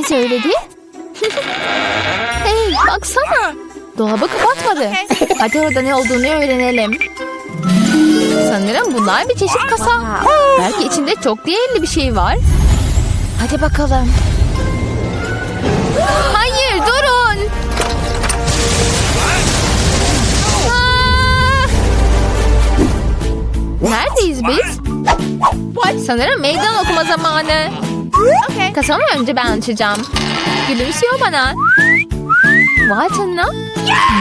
mi söyledi? hey baksana. Dolabı kapatmadı. Hadi orada ne olduğunu öğrenelim. Sanırım bunlar bir çeşit kasa. Belki içinde çok değerli bir şey var. Hadi bakalım. Hayır durun. Aa! Neredeyiz biz? Sanırım meydan okuma zamanı. Kasamı önce ben açacağım. Gülümsüyor bana. Vay canına.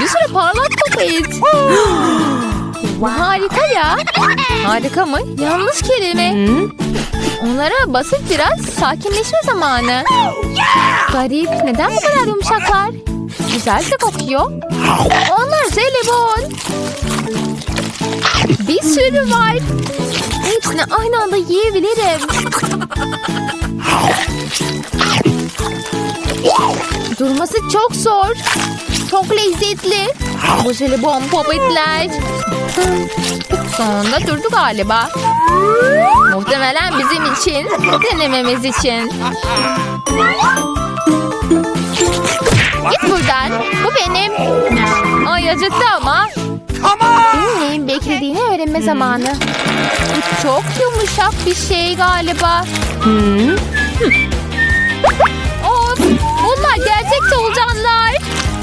Bir sürü parlak paket. Harika ya. Harika mı? Yanlış kelime. Onlara basıp biraz sakinleşme zamanı. Garip. Neden bu kadar yumuşaklar? Güzel de kokuyor. Onlar jelibon. Bir sürü var. Hepsini aynı anda yiyebilirim. Durması çok zor. Çok lezzetli. Bu jelibon popetler. Sonunda durdu galiba. Muhtemelen bizim için. Denememiz için. Git buradan. Bu benim. Ay acıttı ama. Senin neyin beklediğini öğrenme zamanı. Bu çok yumuşak bir şey galiba. Of! Bunlar gerçek solucanlar.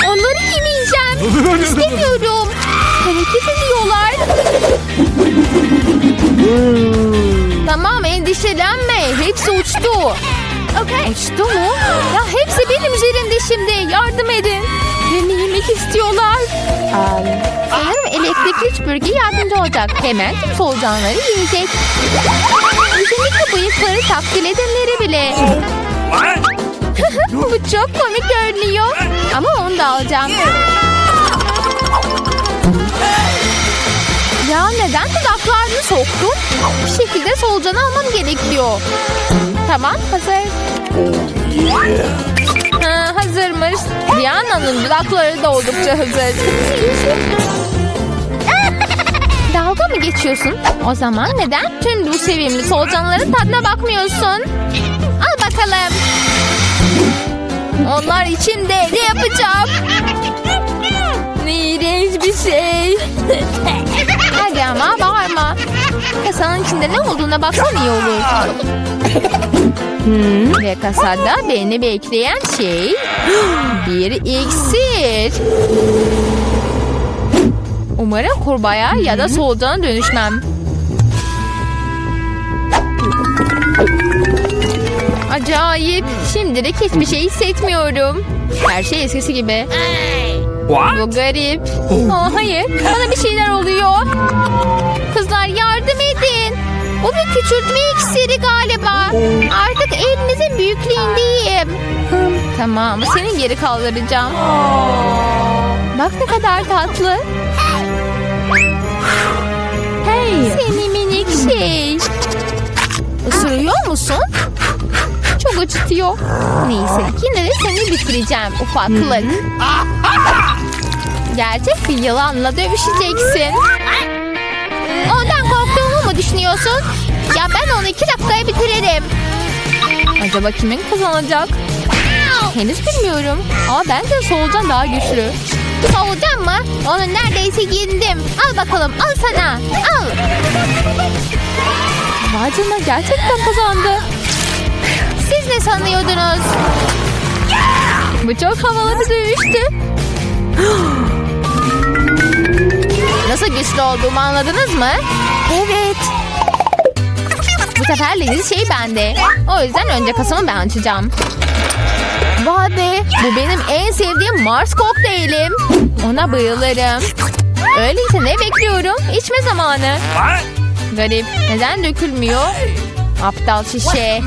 Onları yemeyeceğim. İstemiyorum. Hareket ediyorlar. tamam endişelenme. Hepsi uçtu. Uçtu mu? Ya hepsi benim üzerimde şimdi. Yardım edin. Beni yemek istiyorlar. Sanırım elektrikli süpürge yardımcı olacak. Hemen tüm solucanları yiyecek. Özellikle bıyıkları takdir edenleri bile. Bu çok komik görünüyor. Ama onu da alacağım. Ya neden dudaklarını soktun? Bir şekilde solucanı almam gerekiyor. Tamam hazır. Ha, hazırmış. Diana'nın dudakları da oldukça hazır. Dalga mı geçiyorsun? O zaman neden tüm bu sevimli solucanların tadına bakmıyorsun? Al bakalım. Onlar için de ne yapacağım? Ne bir şey. Hadi ama bağırma. Kasanın içinde ne olduğuna baksan iyi olur. Ve kasada beni bekleyen şey bir iksir. Umarım kurbağaya ya da solucana dönüşmem. Acayip. Şimdilik hiçbir şey hissetmiyorum. Her şey eskisi gibi. Bu garip. Oh, hayır. Bana bir şeyler oluyor. Kızlar yardım edin. Bu bir küçültme iksiri galiba. Artık elinizin büyüklüğündeyim. Tamam. Seni geri kaldıracağım. Bak ne kadar tatlı. Hey. Seni minik şey. Isırıyor musun? Çok acıtıyor. Neyse yine de seni bitireceğim ufaklık. Gerçek bir yılanla dövüşeceksin. Düşünüyorsun? Ya ben onu iki dakikaya bitiririm. Acaba kimin kazanacak? Henüz bilmiyorum. Ama bence solucan daha güçlü. Solucan mı? Onu neredeyse yendim. Al bakalım al sana. Al. Vay canına gerçekten kazandı. Siz ne sanıyordunuz? Bu çok havalı bir dövüştü. Nasıl güçlü olduğumu anladınız mı? Evet. Bu sefer leziz şey bende. O yüzden önce kasamı ben açacağım. Vay be. Bu benim en sevdiğim Mars kokteylim. Ona bayılırım. Öyleyse ne bekliyorum? İçme zamanı. Garip. Neden dökülmüyor? Aptal şişe.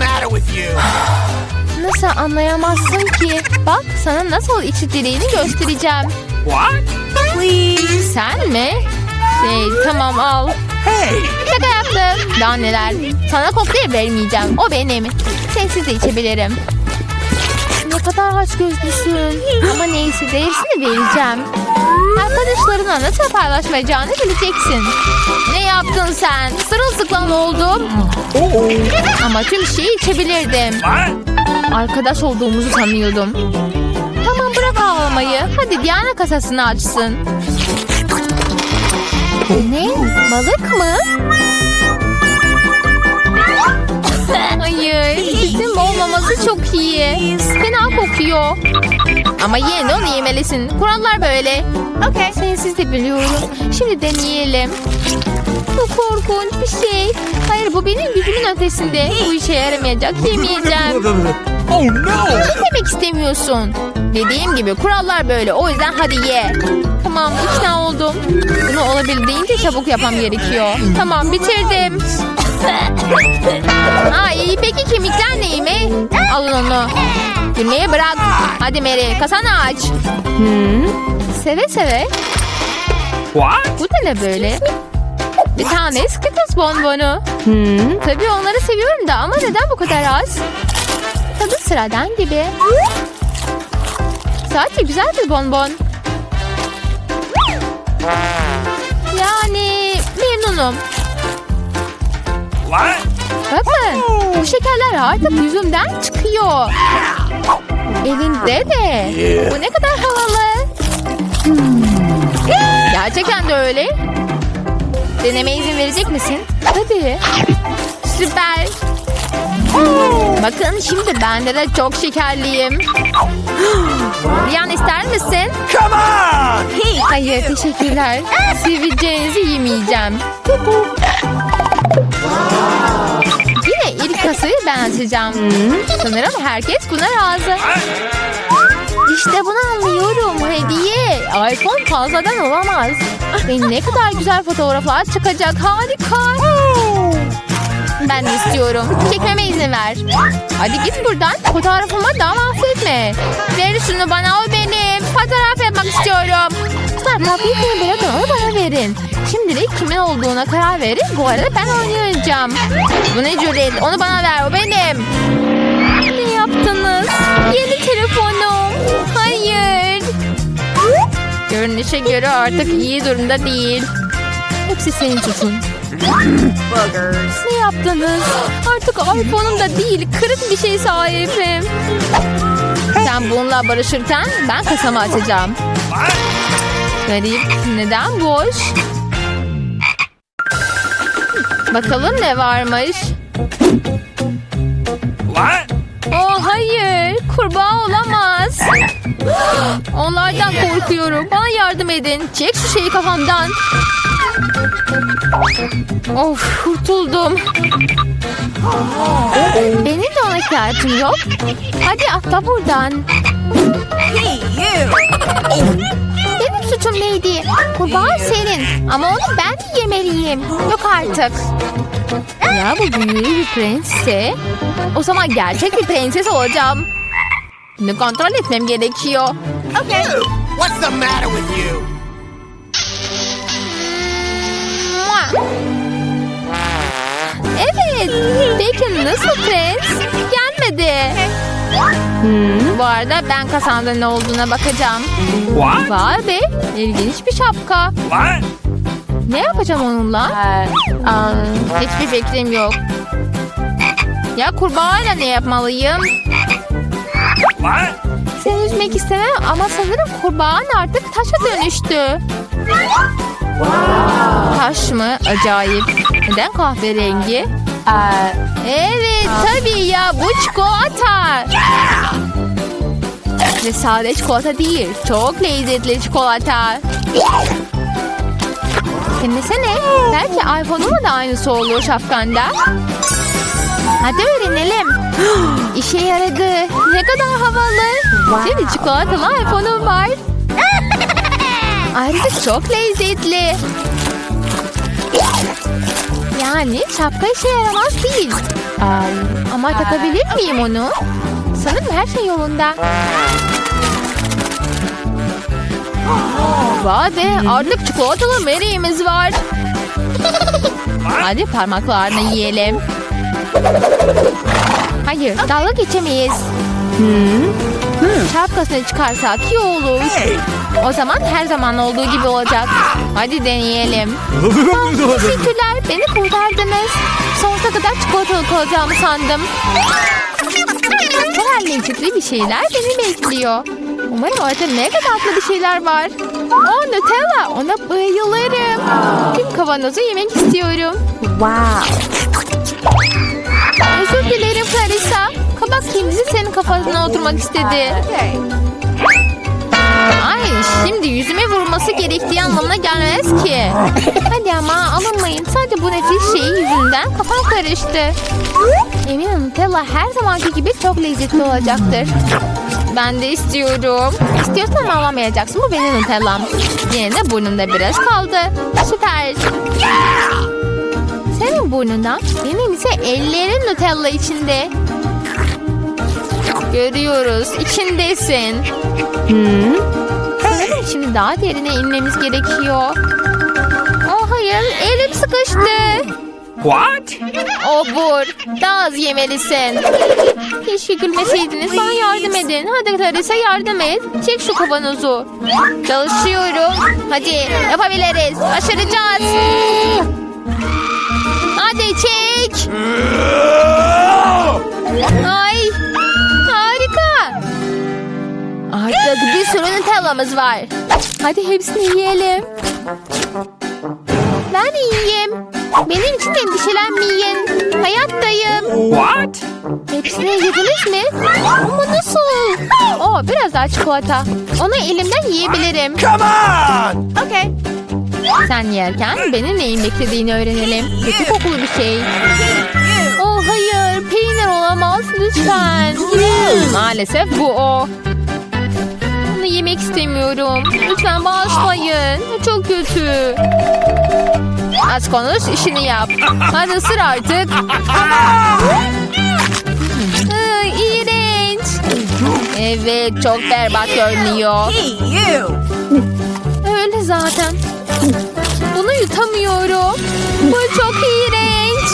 Nasıl anlayamazsın ki? Bak sana nasıl içildiğini göstereceğim. What? Please. Sen mi? Şey, tamam al. Hey. Şaka yaptım. Daha neler. Sana kokteyl vermeyeceğim. O benim. Sensiz de içebilirim. Ne kadar aç gözlüsün. Ama neyse derisini vereceğim. Arkadaşlarına nasıl paylaşmayacağını bileceksin. Ne yaptın sen? Sırılsıklam oldum. Ama tüm şeyi içebilirdim. Arkadaş olduğumuzu sanıyordum. Tamam bırak ağlamayı. Hadi Diana kasasını açsın. Ne? Balık mı? Hayır. Bizim olmaması çok iyi. Fena kokuyor. Ama yine onu yemelisin. Kurallar böyle. Okey. Sensiz de biliyorum. Şimdi deneyelim. Bu korkunç bir şey. Hayır bu benim gücümün ötesinde. Bu işe yaramayacak. Yemeyeceğim. Oh no! Ne demek istemiyorsun? Dediğim gibi kurallar böyle. O yüzden hadi ye. Tamam ikna oldum. Bunu olabildiğince çabuk yapmam gerekiyor. Tamam bitirdim. İyi peki kemikler neyimi? Alın onu. Gülmeyi bırak. Hadi Mary kasanı aç. Seve seve. What? Bu da ne böyle? Bir tane Skittles bonbonu. Tabii onları seviyorum da ama neden bu kadar az? Tadı sıradan gibi. Sadece güzel bir bonbon. Yani memnunum. What? Bakın bu şekerler artık yüzümden çıkıyor. Elinde de. Bu ne kadar havalı. Gerçekten de öyle. Deneme izin verecek misin? Hadi. Süper. Bakın şimdi bende de çok şekerliyim. Yan ister misin? Come on! Hayır teşekkürler. Seveceğinizi yemeyeceğim. Yine ilk kasayı ben açacağım. Sanırım herkes buna razı. İşte bunu anlıyorum. Hediye. iPhone fazladan olamaz. Ve ne kadar güzel fotoğraflar çıkacak. Harika. Ben de istiyorum. Çekmeme izin ver. Hadi git buradan. Fotoğrafımı daha mahvetme. Ver şunu bana o benim. Fotoğraf yapmak istiyorum. Kızlar tabletini bırakın onu bana verin. Şimdilik kimin olduğuna karar verin. Bu arada ben oynayacağım. Bu ne cüret? Onu bana ver o benim. Görünüşe göre artık iyi durumda değil. Hepsi senin suçun. Ne yaptınız? Artık iPhone'um da değil, kırık bir şey sahibim. Sen bununla barışırken ben kasamı açacağım. Garip, neden boş? Bakalım ne varmış. What? Oh hayır, kurbağa olamaz. Onlardan korkuyorum. Bana yardım edin. Çek şu şeyi kafamdan. Of, kurtuldum. Benim de ona ihtiyacım yok. Hadi atla buradan. Benim suçum neydi? Kurbağa senin. Ama onu ben yemeliyim. Yok artık. Ya bu büyülü bir prensse. O zaman gerçek bir prenses olacağım. Bunu kontrol etmem gerekiyor. Okay. What's the matter with you? Evet. Peki nasıl prens? Gelmedi. Bu arada ben kasanda ne olduğuna bakacağım. What? Vay be. İlginç bir şapka. What? Ne yapacağım onunla? Aa, hiçbir fikrim yok. Ya kurbağayla ne yapmalıyım? Seni üzmek istemem ama sanırım kurbağan artık taşa dönüştü. Taş mı? Acayip. Neden kahverengi? Evet tabii ya bu çikolata. Ve sade çikolata değil. Çok lezzetli çikolata. Dinlesene. Belki iPhone'uma da aynısı olur şapkanda. Hadi öğrenelim. İşe yaradı. Ne kadar havalı. Şimdi çikolatalı iPhone'um var. Ayrıca çok lezzetli. Yani şapka işe yaramaz değil. Ama takabilir miyim onu? Sanırım her şey yolunda. Vay be artık çikolatalı Mary'imiz var. Hadi parmaklarını yiyelim. Hayır dalga geçemeyiz. Şapkasını çıkarsak iyi olur. O zaman her zaman olduğu gibi olacak. Hadi deneyelim. Teşekkürler beni kurtardınız. Sonsuza kadar çikolatalı kalacağımı sandım. Kadar lezzetli bir şeyler beni bekliyor. Umarım orada mega tatlı bir şeyler var. Oh Nutella ona bayılırım. Tüm kavanozu yemek istiyorum. Wow. Dilerim Clarissa. Kabak kendisi senin kafasına oturmak istedi. Ay şimdi yüzüme vurması gerektiği anlamına gelmez ki. Hadi ama alınmayın. Sadece bu nefis şey yüzünden kafam karıştı. Eminim Nutella her zamanki gibi çok lezzetli olacaktır. Ben de istiyorum. İstiyorsan ağlamayacaksın. Bu benim Nutella'm. Yine de burnumda biraz kaldı. Süper. Senin burnundan, benim ise ellerin Nutella içinde. Görüyoruz. içindesin. Sanırım şimdi daha derine inmemiz gerekiyor. Oh hayır, elim sıkıştı. What? Obur, daha az yemelisin. Keşke gülmeseydiniz, bana yardım edin. Hadi Clarissa yardım et. Çek şu kavanozu. Çalışıyorum. Hadi yapabiliriz. Başaracağız. Hadi çek. Ay, harika. Artık bir sürü Nutella'mız var. Hadi hepsini yiyelim. Ben yiyeyim. Benim için endişelenmeyin. Hayattayım. What? Hepsini yediniz mi? Ama nasıl? Oo, biraz daha çikolata. Onu elimden yiyebilirim. Come on! Okay. Sen yerken benim neyin beklediğini öğrenelim. Kötü kokulu bir şey. Oh hayır, peynir olamaz lütfen. Maalesef bu o. Bunu yemek istemiyorum. Lütfen bağışlayın. Çok kötü. Az konuş, işini yap. Hadi ısır artık. Iı, İğrenç. Evet, çok berbat görünüyor. Öyle zaten. Bunu yutamıyorum. Bu çok iğrenç.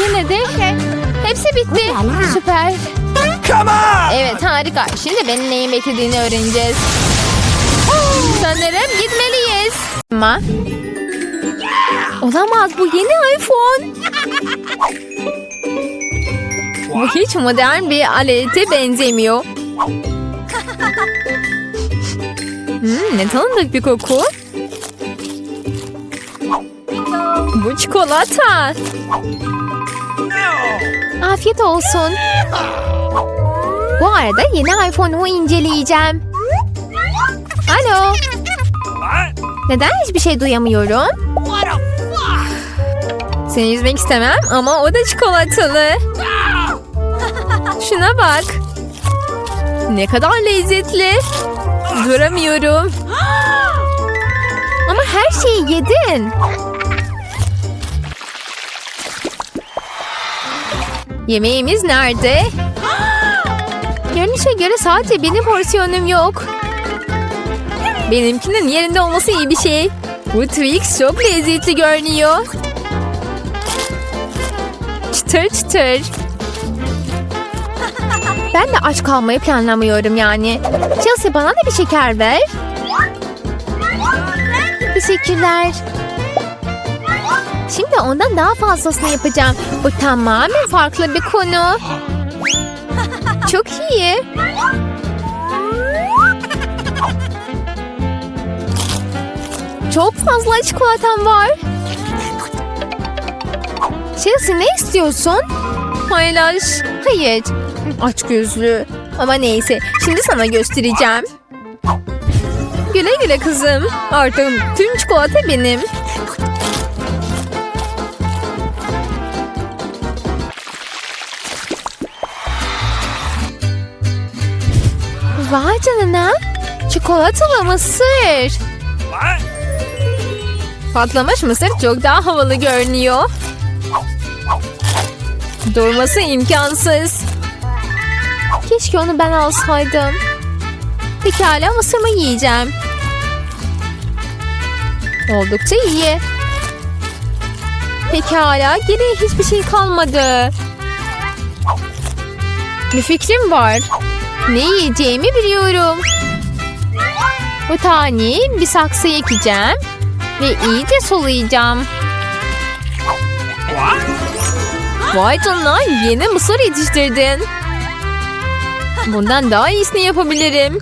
Yine de hepsi bitti. Süper. Come on! Evet harika. Şimdi benim neyin beklediğini öğreneceğiz. Sanırım gitmeliyiz. Ama Olamaz bu yeni iPhone. Bu hiç modern bir alete benzemiyor. Hmm, ne tanıdık bir koku. Bu çikolata. Afiyet olsun. Bu arada yeni iPhone'umu inceleyeceğim. Alo. Neden hiçbir şey duyamıyorum? Seni üzmek istemem ama o da çikolatalı. Şuna bak. Ne kadar lezzetli. Duramıyorum. Ama her şeyi yedin. Yemeğimiz nerede? Görünüşe göre sadece benim porsiyonum yok. Benimkinin yerinde olması iyi bir şey. Bu Twix çok lezzetli görünüyor. Çıtır çıtır. Ben de aç kalmayı planlamıyorum yani. Chelsea bana da bir şeker ver. Teşekkürler. Şimdi ondan daha fazlasını yapacağım. Bu tamamen farklı bir konu. Çok iyi. Çok fazla çikolatam var. Chelsea ne istiyorsun? Paylaş. Hayır. Aç gözlü. Ama neyse. Şimdi sana göstereceğim. Güle güle kızım. Artık tüm çikolata benim. Vay canına. Çikolatalı mısır. Patlamış mısır çok daha havalı görünüyor. Durması imkansız. Keşke onu ben alsaydım. Pekala mısırımı yiyeceğim. Oldukça iyi. Pekala geriye hiçbir şey kalmadı. Bir fikrim var. Ne yiyeceğimi biliyorum. Bu taneyi bir saksıya ekeceğim. Ve iyice sulayacağım. Vay canına yeni mısır yetiştirdin. Bundan daha iyisini yapabilirim.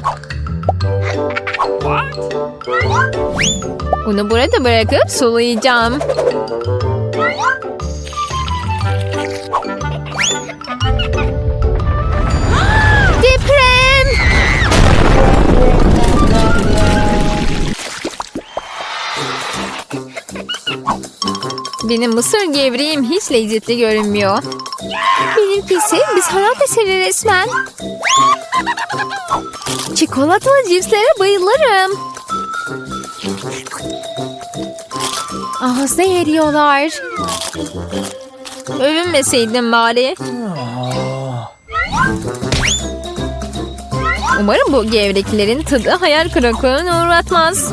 Bunu burada bırakıp sulayacağım. Benim mısır gevreğim hiç lezzetli görünmüyor. Benimkisi bir sanat eseri resmen. Çikolatalı cipslere bayılırım. Ağızda eriyorlar. Övünmeseydim bari. Umarım bu gevreklerin tadı hayal kırıklığına uğratmaz.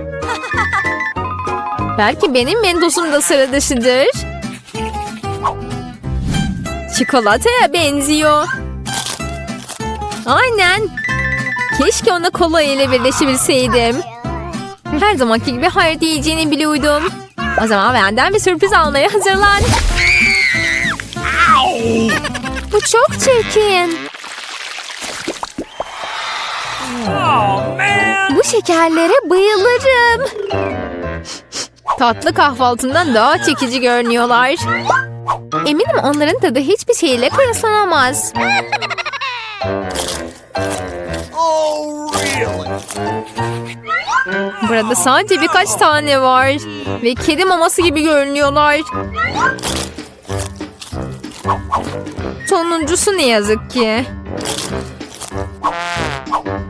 Belki benim Mentos'um da sıra dışıdır. Çikolataya benziyor. Aynen. Keşke ona kola ile birleşebilseydim. Her zamanki gibi hayır diyeceğini biliyordum. O zaman benden bir sürpriz almaya hazırlan. Bu çok çirkin. Oh! Bu şekerlere bayılırım. Tatlı kahvaltından daha çekici görünüyorlar. Eminim onların tadı hiçbir şeyle kıyaslanamaz. Burada sadece birkaç tane var. Ve kedi maması gibi görünüyorlar. Sonuncusu ne yazık ki.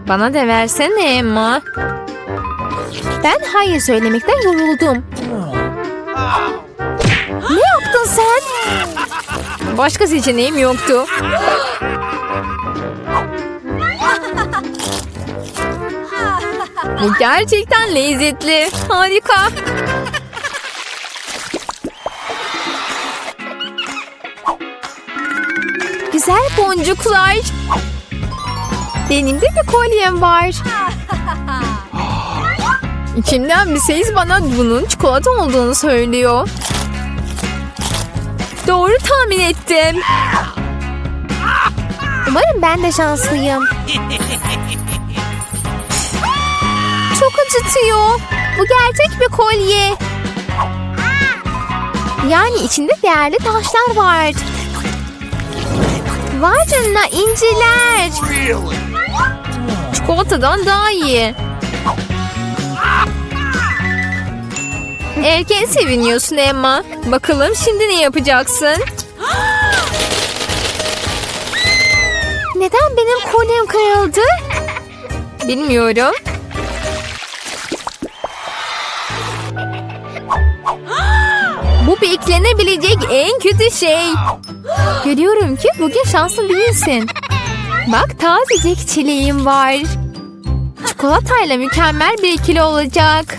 Bana da versene Emma. Ben hayır söylemekten yoruldum. Ne yaptın sen? Başka seçeneğim yoktu. Bu gerçekten lezzetli. Harika. Güzel boncuklar. Benim de bir kolyem var. İçimden bir ses bana bunun çikolata olduğunu söylüyor. Doğru tahmin ettim. Umarım ben de şanslıyım. Çok acıtıyor. Bu gerçek bir kolye. Yani içinde değerli taşlar var. Vay canına inciler. Çikolatadan daha iyi. Erken seviniyorsun Emma. Bakalım şimdi ne yapacaksın? Neden benim kolyem kırıldı? Bilmiyorum. Bu beklenebilecek en kötü şey. Görüyorum ki bugün şanslı değilsin. Bak tazecik çileğim var. Çikolatayla mükemmel bir ikili olacak.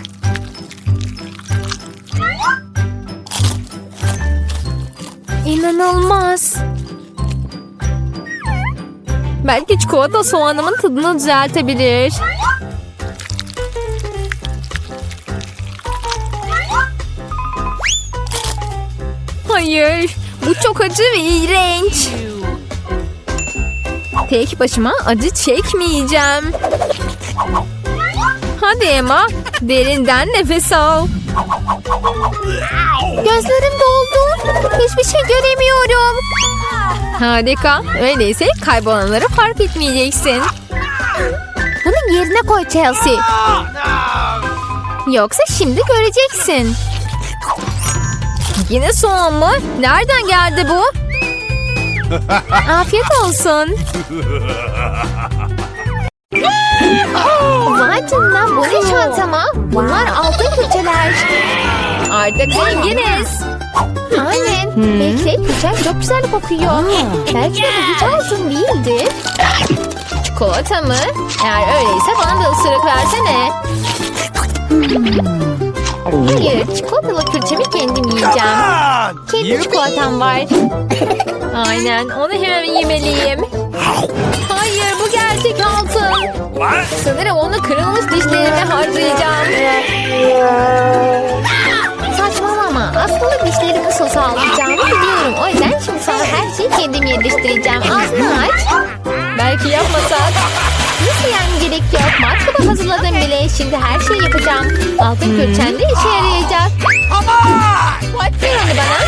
İnanılmaz. Belki çikolata soğanımın tadını düzeltebilir. Hayır, bu çok acı ve iğrenç. Tek başıma acı çekmeyeceğim. Hadi Emma, derinden nefes al. Gözlerim doldu. Hiçbir şey göremiyorum. Harika. Öyleyse kaybolanları fark etmeyeceksin. Bunu yerine koy Chelsea. Yoksa şimdi göreceksin. Yine soğan mı? Nereden geldi bu? Afiyet olsun. Vay canına bu ne çantama? Bunlar altın külçeler. Artık zenginiz. Aynen. Bekle külçem çok güzel kokuyor. Belki de bu hiç altın değildir. Çikolata mı? Eğer öyleyse bana da ısırık versene. Hayır, çikolatalı külçemi kendim yiyeceğim. Kendi çikolatam var. Aynen, onu hemen yemeliyim. Hayır, bu gerçek altın. Sanırım onu kırılmış dişlerime harcayacağım. Saçmalama. Aslında dişlerimi sosa alacağımı biliyorum. O yüzden şimdi sana her şeyi kendim yerleştireceğim. Ağzını aç. Belki yapmasak. Nasıl yani gerek yok. Matkabı hazırladım bile. Şimdi her şeyi yapacağım. Altın külçen de işe yarayacak. On! Ver onu bana.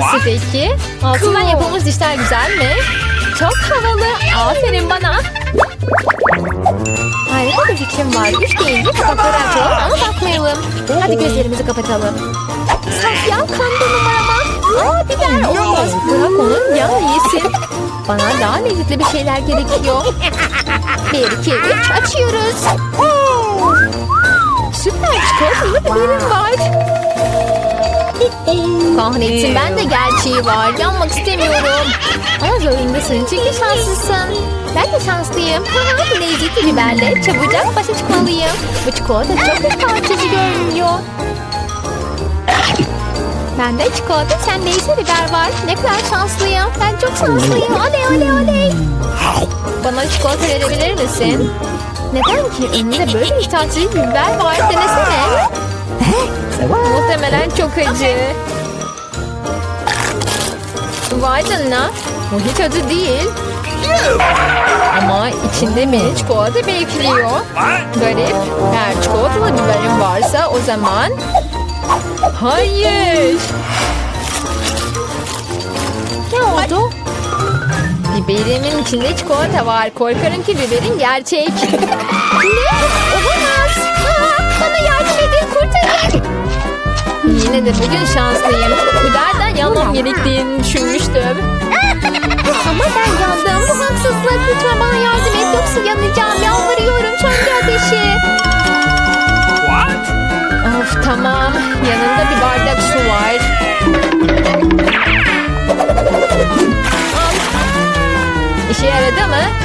Nasıl peki? Altından yapılmış dişler güzel mi? Çok havalı. Aferin bana. Harika bir fikrim var. Üç deyince kapakları açalım ama bakmayalım. Hadi gözlerimizi kapatalım. Saf ya kandı numarama. Aa biber olmaz. Bırak onu ya yesin. Bana daha lezzetli bir şeyler gerekiyor. Bir, iki, üç açıyoruz. Süper çikolatalı biberim var. Kahretsin ben de gerçeği var. Yanmak istemiyorum. Ama zorundasın çünkü şanslısın. Ben de şanslıyım. Haha, Lezzetli biberle çabucak başa çıkmalıyım. Bu çikolata çok açıcı görünüyor. Bende çikolata, sende ise biber var. Ne kadar şanslıyım. Ben çok şanslıyım. Oley oley oley. Bana çikolata verebilir misin? Neden ki? Önünde böyle bir biber var. Denesene. Muhtemelen çok acı. Vay canına. Bu hiç acı değil. Ama içinde beni çikolata bekliyor. Garip. Eğer çikolatalı biberim varsa o zaman... Hayır. Ne oldu? Biberimin içinde çikolata var. Korkarım ki biberin gerçek. ne? Olamaz. Bana yardım edin kurtarın. Yine de bugün şanslıyım. Biberden yanmam gerektiğini düşünmüştüm. Ama ben yandım. Bu haksızlık. Lütfen bana yardım et. Yoksa yanacağım. Yalvarıyorum. Söndür ateşi. What? Of tamam. Yanında bir bardak su var. Al. İşe yaradı mı?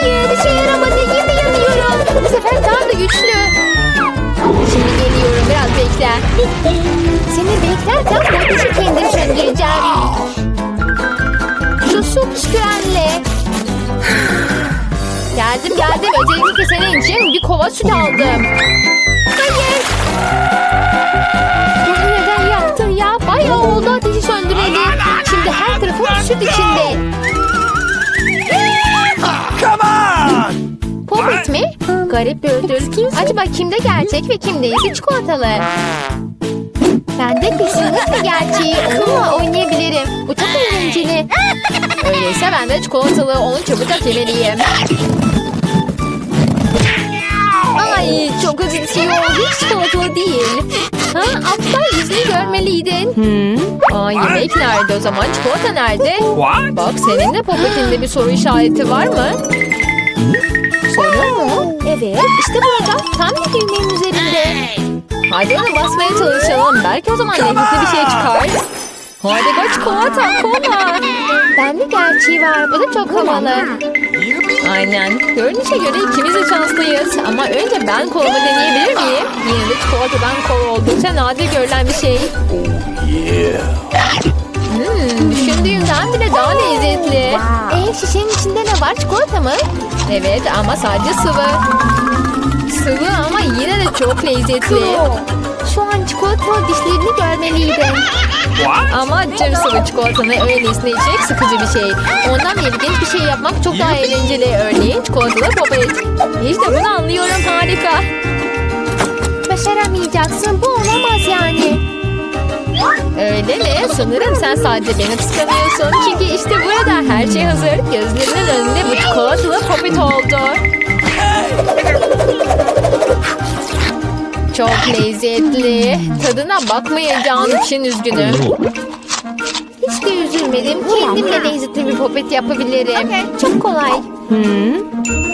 Hayır işe yaramadı. Yine yanıyorum. Bu sefer daha da güçlü. Şimdi geliyorum. Biraz bekle. Seni beklerken ateşi kendim söndüreceğim. Şu su püskürenle. Geldim geldim. Özellikle senin için bir kova süt aldım. Hayır. Bunu neden yaptın ya? Bayağı oldu ateşi söndüreli. Şimdi her tarafım süt içinde. Come on! Popit mi? Garip bir ödül. Acaba kimde gerçek ve kimde ise çikolatalı? Bende kesinlikle gerçeği. Onunla oynayabilirim. Bu çok eğlenceli. Öyleyse ben de çikolatalı. Onu çabucak yemeliyim. Ay çok acıtıyor. Hiç çikolatalı değil. Ha, aptal yüzünü görmeliydin. Aa, yemek nerede o zaman? Çikolata nerede? What? Bak senin de popetinde bir soru işareti var mı? Soru mu? Evet işte burada. Tam bir düğmenin üzerinde. Hadi ona basmaya çalışalım. Belki o zaman lezzetli bir şey çıkar. Hadi go çikolata kola. Bende gerçeği var. Bu da çok havalı. Aynen. Görünüşe göre ikimiz de şanslıyız. Ama önce ben kolumu deneyebilir miyim? Yine de çikolatadan kol oldukça nadir görülen bir şey. Yeah. Hmm, düşündüğümden bile daha lezzetli. Ee, şişenin içinde ne var? Çikolata mı? Evet ama sadece sıvı. Sıvı ama yine de çok lezzetli. Şu an çikolatalı dişlerini görmeliydim. What? Ama tüm sıvı çikolatanı öylesine içmek sıkıcı bir şey. Ondan ilginç bir şey yapmak çok daha eğlenceli. Örneğin çikolatalı popet. İşte bunu anlıyorum harika. Başaramayacaksın bu olamaz yani. Öyle mi? Sanırım sen sadece beni kıskanıyorsun. Çünkü işte burada her şey hazır. Gözlerinin önünde bu çikolatalı popet oldu. Çok lezzetli. Tadına bakmayacağın için üzgünüm. Hiç de üzülmedim. Kendim de lezzetli bir popet yapabilirim. Çok kolay.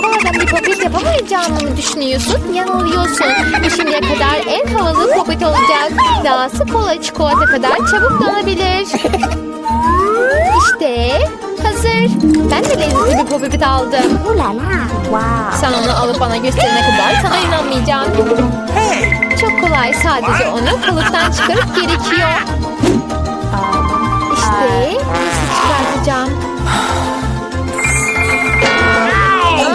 Koladan bir popet yapamayacağımı mı düşünüyorsun? Yanılıyorsun. Bu şimdiye kadar en havalı popet olacak. Dahası kola çikolata kadar çabuk donabilir. İşte hazır. Ben de lezzetli bir popet aldım. Sen onu alıp bana gösterene kadar sana inanmayacağım. Çok kolay. Sadece onu kalıptan çıkarıp gerekiyor. İşte nasıl çıkartacağım?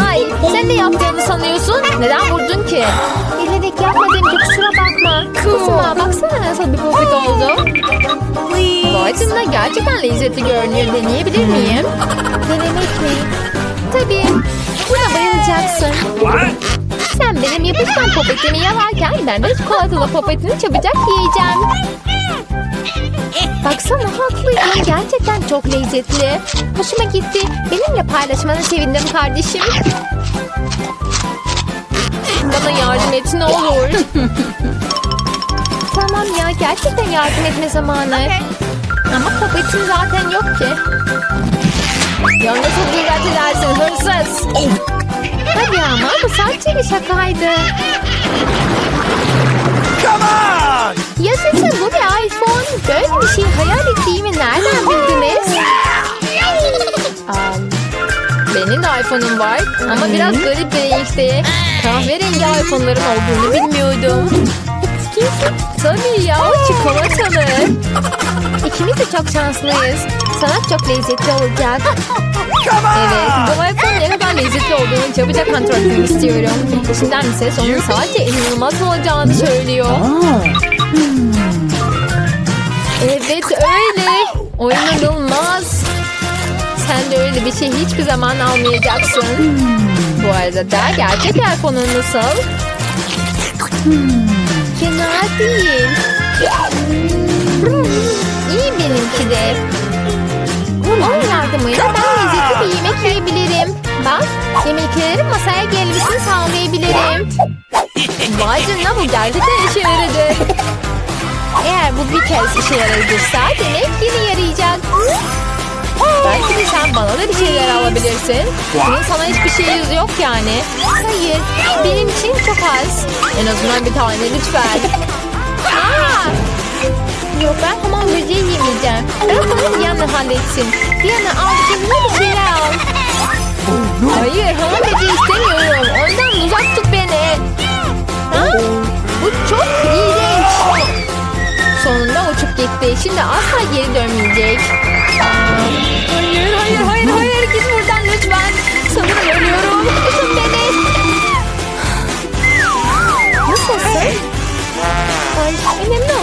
Ay, sen ne yaptığını sanıyorsun? Neden vurdun ki? Bilerek yapmadım Canına gerçekten lezzetli görünüyor. Deneyebilir miyim? Denemek mi? Tabii. Buna bayılacaksın. Sen benim yapışkan popetimi yalarken ben de çikolatalı popetini çabucak yiyeceğim. Baksana haklıydın. Gerçekten çok lezzetli. Hoşuma gitti. Benimle paylaşmana sevindim kardeşim. Bana yardım et ne olur. tamam ya gerçekten yardım etme zamanı. Ama popetim zaten yok ki. Ya nasıl cüret edersin hırsız? Hadi ama bu sadece bir şakaydı. Come on! Yaşasın bu bir iPhone. Böyle bir şey hayal ettiğimi nereden bildiniz? Um, benim de iPhone'um var ama biraz garip bir renkte. Kahverengi iPhone'ların olduğunu bilmiyordum. Tabii ya çikolatalı. İkimiz de çok şanslıyız. Sana çok lezzetli olacak. Evet, bu iPhone ne kadar lezzetli olduğunu çabucak kontrol etmek istiyorum. İçinden ses onun sadece inanılmaz olacağını söylüyor. Evet öyle. O inanılmaz. Sen de öyle bir şey hiçbir zaman almayacaksın. Bu arada da gerçek iPhone'un nasıl? Fena değil. İyi benimki de. Onun yardımıyla ben lezzetli bir yemek yiyebilirim. Bak, yemeklerin masaya gelmesini sağlayabilirim. Vay canına bu gerçekten işe yaradı. Eğer bu bir kez işe yaradıysa demek yine yarayacak. Belki de sen bana da bir şeyler alabilirsin. Bunun sana hiçbir şeyimiz yok yani. Hayır, benim için çok az. En azından bir tane lütfen. Aa! Yok ben hamam böceği yemeyeceğim. Bırak onu Diana halletsin. Diana al kendine bir şeyler al. Hayır hamam böceği istemiyorum. Ondan uzak tut beni. Ha? Bu çok iğrenç. Sonunda uçup gitti. Şimdi asla geri dönmeyecek. Hayır hayır hayır hayır git buradan lütfen. Sanırım ölüyorum. Tutun beni. Nasılsın? Ay, önemli